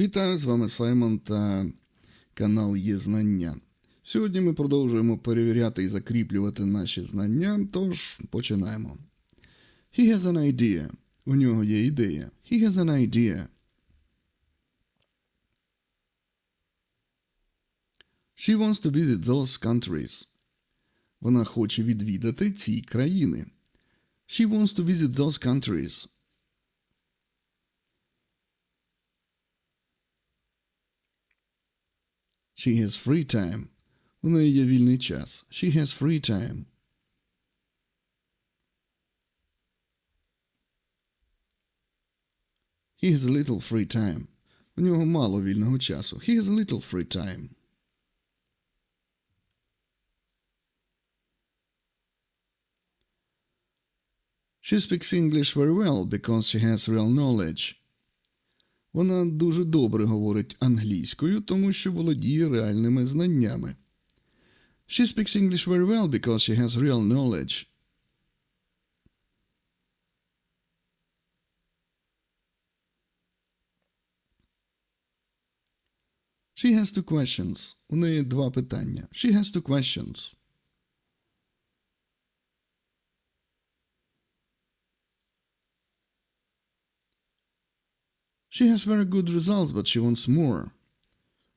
Вітаю з вами Саймон та канал Є Знання. Сьогодні ми продовжуємо перевіряти і закріплювати наші знання, тож починаємо. He has an idea. У нього є ідея. He has an idea. She wants to visit those countries. Вона хоче відвідати ці країни. She wants to visit those countries. She has free time. У неї є вільний час. She has free time. He has a little free time. У нього мало вільного часу. He has a little free time. She speaks English very well because she has real knowledge. Вона дуже добре говорить англійською, тому що володіє реальними знаннями. She speaks English very well because she has real knowledge. She has two questions. У неї два питання. She has two questions. She has very good results, but she wants more.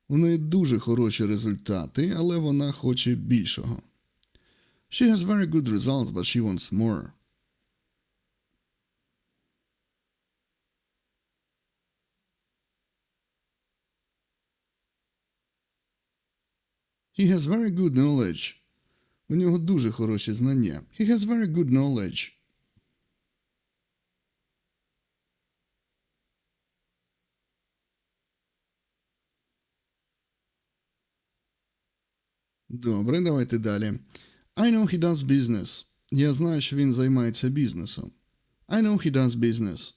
У неї дуже хороші результати, але вона хоче більшого. She has very good results, but she wants more. He has very good knowledge. У нього дуже хороші знання. He has very good knowledge. Добре, давайте далі. I know he does business. Я знаю, що він займається бізнесом. I know he does business.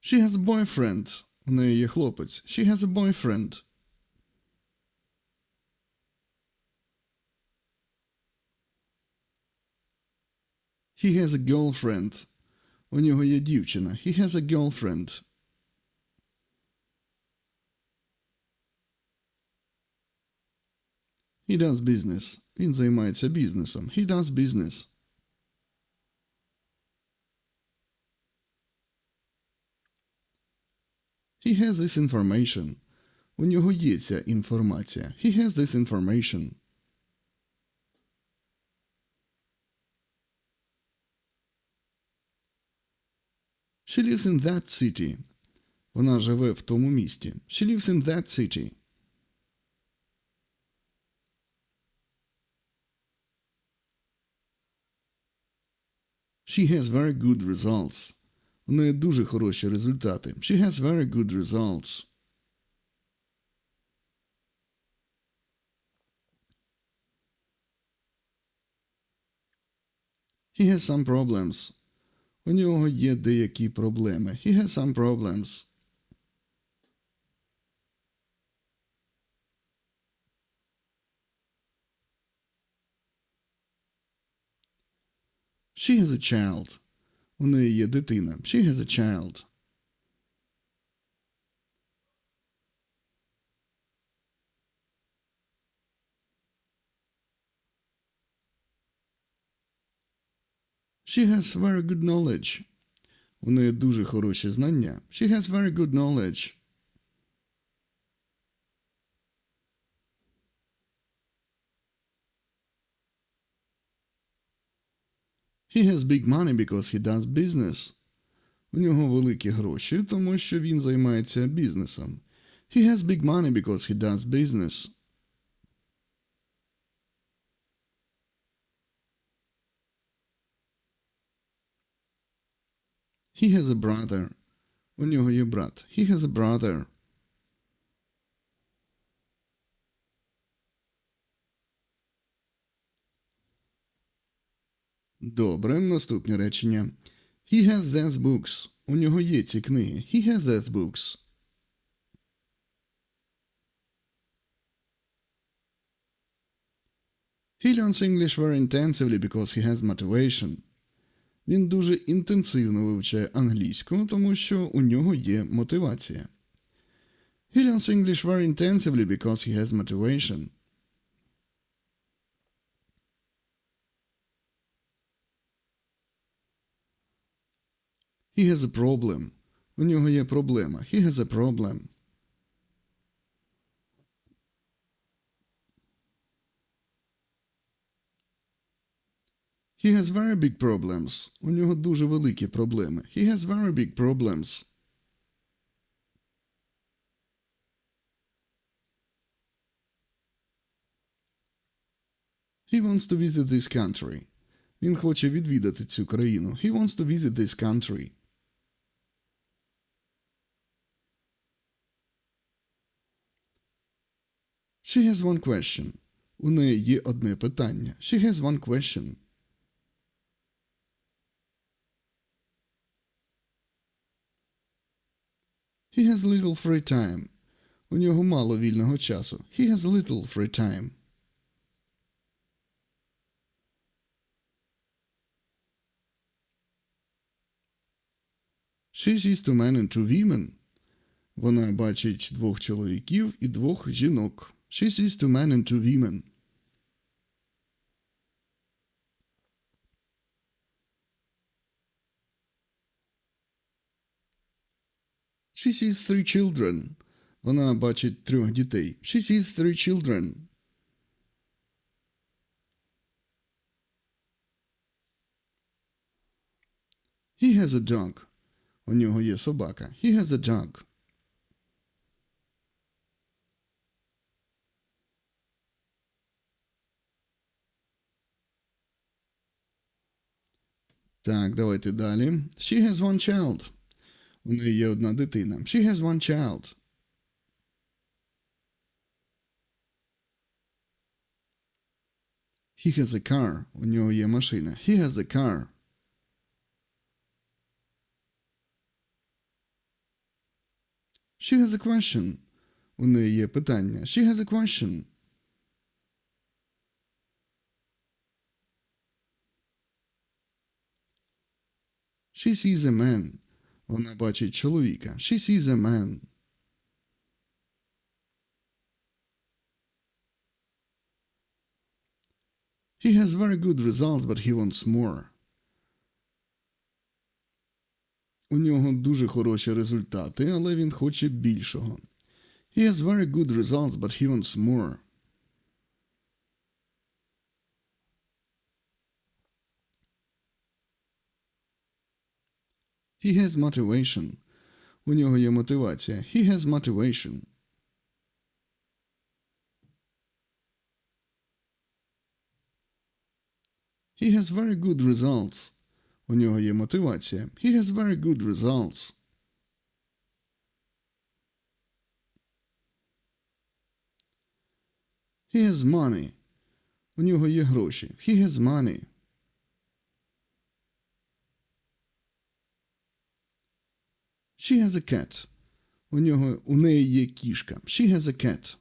She has a boyfriend. У неї є хлопець. She has a boyfriend. He has a girlfriend. У нього є дівчина. He has a girlfriend. He does business. Він займається бізнесом. He does business. He has this information. У нього є ця інформація. He has this information. She lives in that city. Вона живе в тому місті. She lives in that city. She has very good results. У неї дуже хороші результати. She has very good results. He has some problems. У нього є деякі проблеми. He has some problems. She has a child. У неї є дитина. She has a child. She has very good knowledge. У неї дуже хороші знання. She has very good knowledge. He has big money because he does business. У нього великі гроші, тому що він займається бізнесом. He has big money because he does business. He has a brother. У нього є брат. He has a brother. Добре, наступне речення. He has those books. У нього є ці книги. He has those books. He learns English very intensively because he has motivation. Він дуже інтенсивно вивчає англійську, тому що у нього є мотивація. He learns English very intensively because he has motivation. He has a problem. У нього є проблема. He has a problem. He has very big problems. У нього дуже великі проблеми. He has very big problems. He wants to visit this country. Він хоче відвідати цю країну. He wants to visit this country. She has one question. У неї є одне питання. She has one question. He has little free time. У нього мало вільного часу. He has little free time. She sees two men and two women. Вона бачить двох чоловіків і двох жінок. She sees two men and two women. She sees three children. Вона бачить трьох дітей. She sees three children. He has a dog. У нього є собака. He has a dog. Так, давайте далі. She has one child. У неї є одна дитина. She has one child. He has a car. У нього є машина. He has a car. She has a question. У неї є питання. She has a question. She sees a man. Вона бачить чоловіка. She sees a man. He has very good results, but he wants more. У нього дуже хороші результати, але він хоче більшого. He has very good results, but he wants more. He has motivation. У нього є мотивація. He has motivation. He has very good results. У нього є мотивація. He has very good results. He has money. У нього є гроші. He has money. She has a cat. У нього у неї є кішка. She has a cat.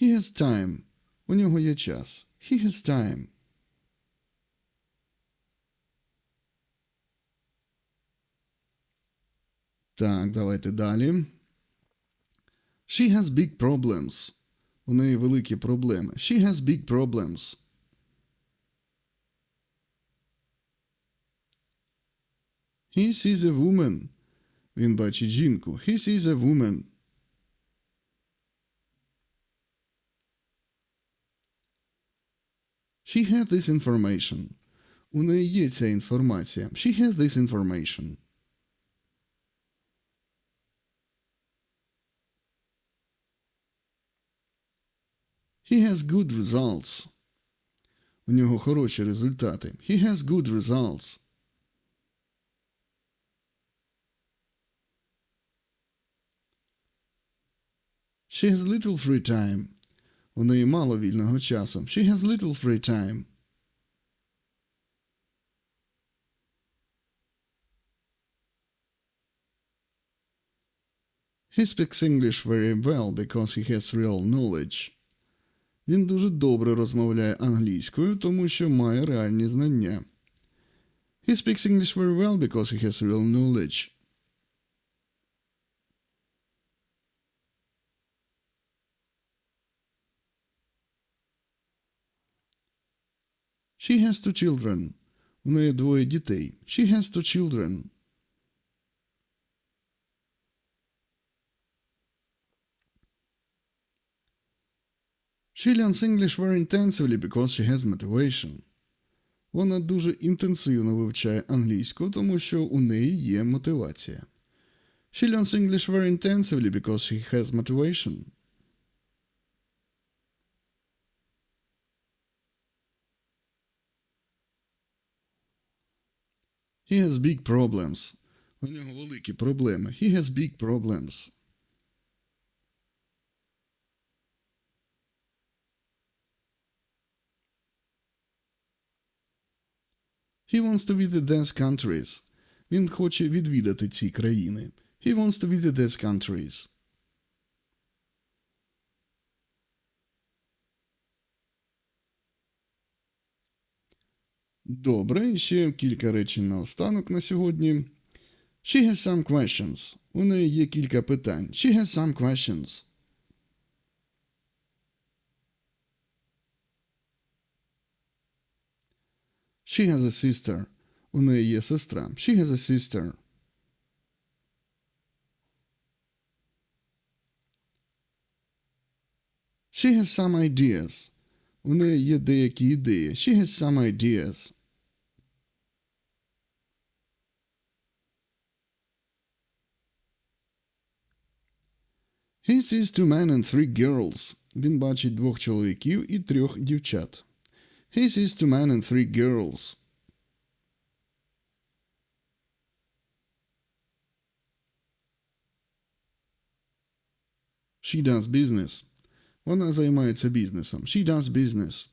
He has time. У нього є час. He has time. Так, давайте далі. She has big problems. У неї великі проблеми. She has big problems. He sees a woman. Він бачить жінку. He sees a woman. She has this information. У неї є ця інформація. She has this information. He has good results. У нього хороші результати. He has good results. She has little free time. У неї мало вільного часу. She has little free time. He speaks English very well because he has real knowledge. Він дуже добре розмовляє англійською, тому що має реальні знання. He speaks English very well because he has real knowledge. She has two children. У неї двоє дітей. She has two children. She learns English very intensively because she has motivation. Вона дуже інтенсивно вивчає англійську, тому що у неї є мотивація. She learns English very intensively because she has motivation. He has big problems. У нього великі проблеми. He has big problems. He wants to visit these countries. Він хоче відвідати ці країни. He wants to visit these countries. Добре, і ще кілька речень на останок на сьогодні. She has some questions. У неї є кілька питань. She has some questions. She has a sister. У неї є сестра. She has a sister. She has some ideas. У неї є деякі ідеї. She has some ideas. He sees two men and three girls. Він бачить двох чоловіків і трьох дівчат. He sees two men and three girls. She does business. Вона займається бізнесом. She does business.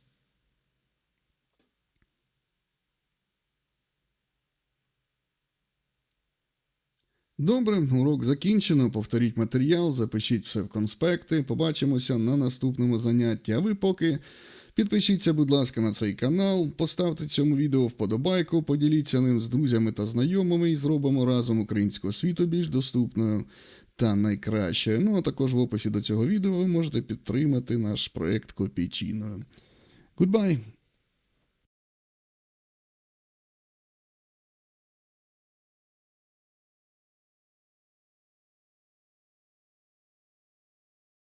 Добре, урок закінчено. Повторіть матеріал, запишіть все в конспекти. Побачимося на наступному занятті. А ви поки підпишіться, будь ласка, на цей канал, поставте цьому відео вподобайку, поділіться ним з друзями та знайомими і зробимо разом українську освіту більш доступною та найкращою. Ну а також в описі до цього відео ви можете підтримати наш проект копійчиною. Goodbye!